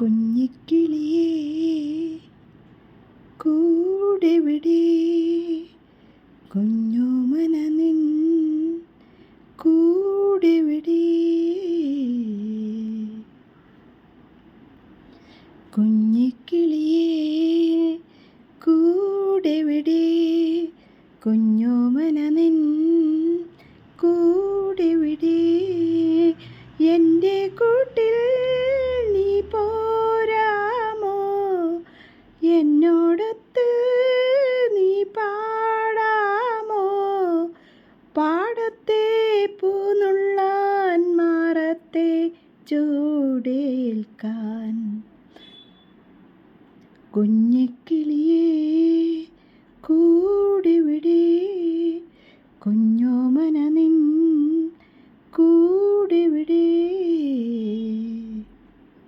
കുഞ്ഞിക്കിളിയേ കൂടെവിടെ? കുഞ്ഞോമന നിൻ കൂടെവിടെ? കുഞ്ഞിക്കിളിയേ കൂടെവിടെ? കുഞ്ഞോമന നിൻ കൂടെവിടെ ചൂടേൽക്കാൻ കുഞ്ഞിക്കിളിയേ കൂടിവിടെ. കുഞ്ഞോമന നിൻ